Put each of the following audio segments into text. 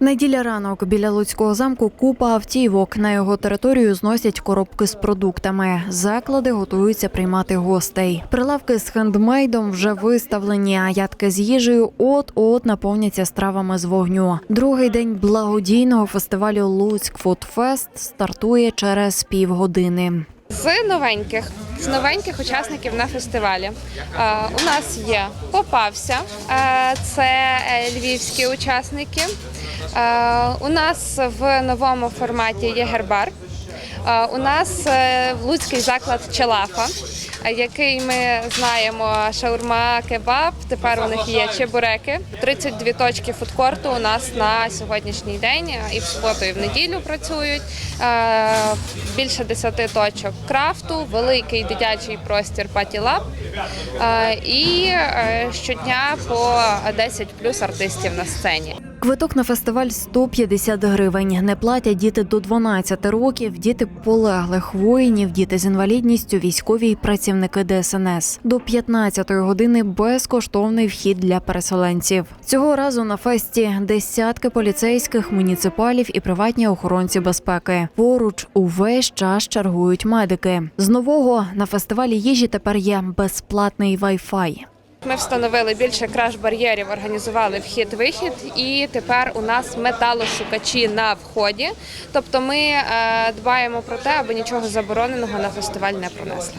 Неділя ранок біля Луцького замку купа автівок. На його територію зносять коробки з продуктами. Заклади готуються приймати гостей. Прилавки з хендмейдом вже виставлені, а ядки з їжею от-от наповняться стравами з вогню. Другий день благодійного фестивалю Луцьк Фудфест стартує через півгодини. З новеньких з новеньких учасників на фестивалі е, у нас є Попався, е, це е, львівські учасники. У нас в новому форматі є гербар. У нас луцький заклад Челафа, який ми знаємо шаурма, кебаб. Тепер у них є чебуреки. 32 точки фудкорту у нас на сьогоднішній день і в суботу, і в неділю працюють. Е, Більше 10 точок крафту, великий дитячий простір Паті Лаб е, і е, щодня по 10 плюс артистів на сцені. Квиток на фестиваль 150 гривень. Не платять діти до 12 років, діти полеглих воїнів, діти з інвалідністю, військові і працівники ДСНС. До 15 години безкоштовний вхід для переселенців. Цього разу на фесті десятки поліцейських, муніципалів і приватні охоронці безпеки. Поруч увесь час чергують медики. З нового на фестивалі їжі тепер є безплатний Wi-Fi. Ми встановили більше краш-бар'єрів, організували вхід-вихід, і тепер у нас металошукачі на вході. Тобто ми е, дбаємо про те, аби нічого забороненого на фестиваль не пронесли.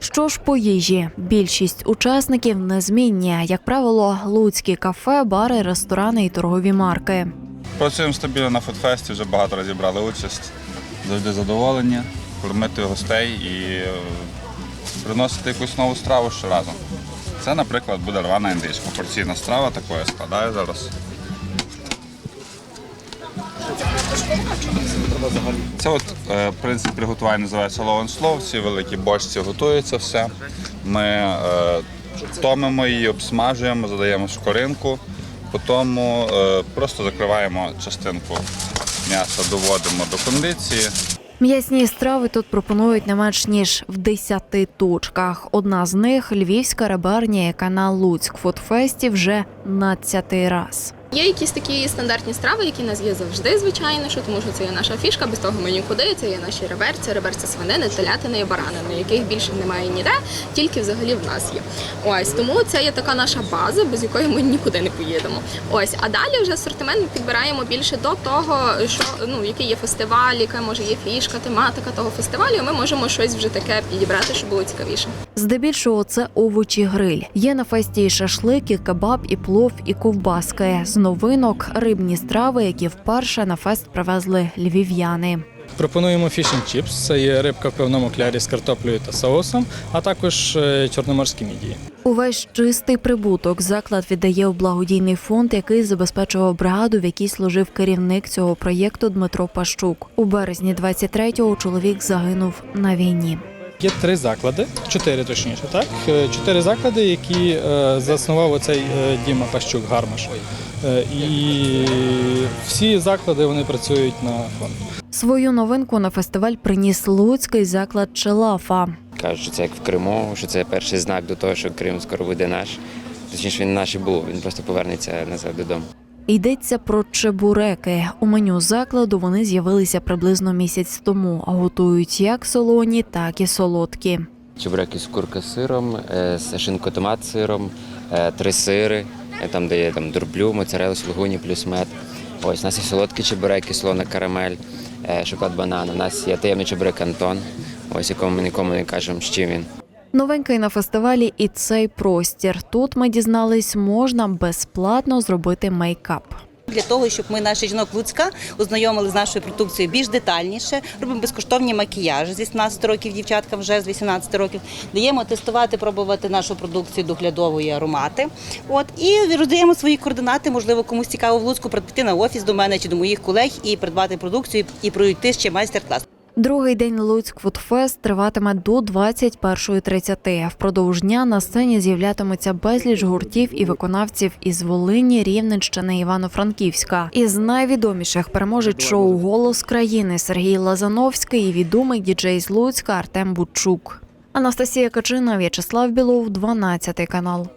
Що ж по їжі? Більшість учасників незмінні. Як правило, луцькі кафе, бари, ресторани і торгові марки. Працюємо стабільно на фудфесті, вже багато разів брали участь. Завжди задоволені, кормити гостей і е, приносити якусь нову страву щоразу. Це, наприклад, буде рвана індичка. Порційна страва такою складаю зараз. Це от е, принцип приготування називається low and. Ці великі бочці готується все. Ми е, томимо її, обсмажуємо, задаємо в шкоринку, потім е, просто закриваємо частинку м'яса, доводимо до кондиції. М'ясні страви тут пропонують не менш ніж в 10 точках. Одна з них львівська ребарня, яка на Луцьк Фудфесті вже 12 раз. Є якісь такі стандартні страви, які нас є завжди, звичайно, що тому що це є наша фішка, без того ми нікуди. Це є наші реверці, реверці свинини, телятини і баранини, яких більше немає ніде, тільки взагалі в нас є. Ось тому це є така наша база, без якої ми нікуди не поїдемо. Ось, а далі вже асортимент підбираємо більше до того, що ну який є фестиваль, яка може є фішка, тематика того фестивалю. Ми можемо щось вже таке підібрати, щоб було цікавіше. Здебільшого це овочі гриль. Є на фесті і шашлик, і кебаб, і плов, і ковбаски. Новинок рибні страви, які вперше на фест привезли львів'яни. Пропонуємо фішн чіпс. Це є рибка в певному клярі з картоплею та соусом, а також е, чорноморські мідії. Увесь чистий прибуток заклад віддає в благодійний фонд, який забезпечував бригаду, в якій служив керівник цього проєкту Дмитро Пащук. У березні 23-го чоловік загинув на війні. Є три заклади, чотири точніше, так? Е, Чотири заклади, які е, заснував оцей Діма Пащук Гармаш. Е, І всі заклади вони працюють на фонд. Свою новинку на фестиваль приніс луцький заклад Челафа. Кажуть, що це як в Криму, що це перший знак до того, що Крим скоро буде наш. Точніше, він наш і був, він просто повернеться назад додому. Йдеться про чебуреки. У меню закладу вони з'явилися приблизно місяць тому, а готують як солоні, так і солодкі. Чебуреки з курка з сиром, е, з шинко томат з сиром, е, три сири, там де є там дурблю, моцарелу, сулугуні плюс мед. Ось у нас є солодкі чебуреки, солона карамель, е, шоколад банан. У нас є таємний чебурек Антон, ось якому ми нікому не кажемо, чим він. Новенький на фестивалі і цей простір. Тут ми дізнались, можна безплатно зробити мейкап. Для того, щоб ми наших жінок Луцька ознайомили з нашою продукцією більш детальніше, робимо безкоштовні макіяжі з 18 років, дівчатка вже з 18 років. Даємо тестувати, пробувати нашу продукцію доглядової аромати. От і роздаємо свої координати. Можливо, комусь цікаво в Луцьку прийти на офіс до мене чи до моїх колег і придбати продукцію і пройти ще майстер-клас. Другий день Луцьк Фудфест триватиме до 21.30. Впродовж дня на сцені з'являтиметься безліч гуртів і виконавців із Волині, Рівненщини, Івано-Франківська. Із найвідоміших переможець шоу Голос країни Сергій Лазановський і відомий діджей з Луцька Артем Бучук. Анастасія Качина, В'ячеслав Білов, 12 канал.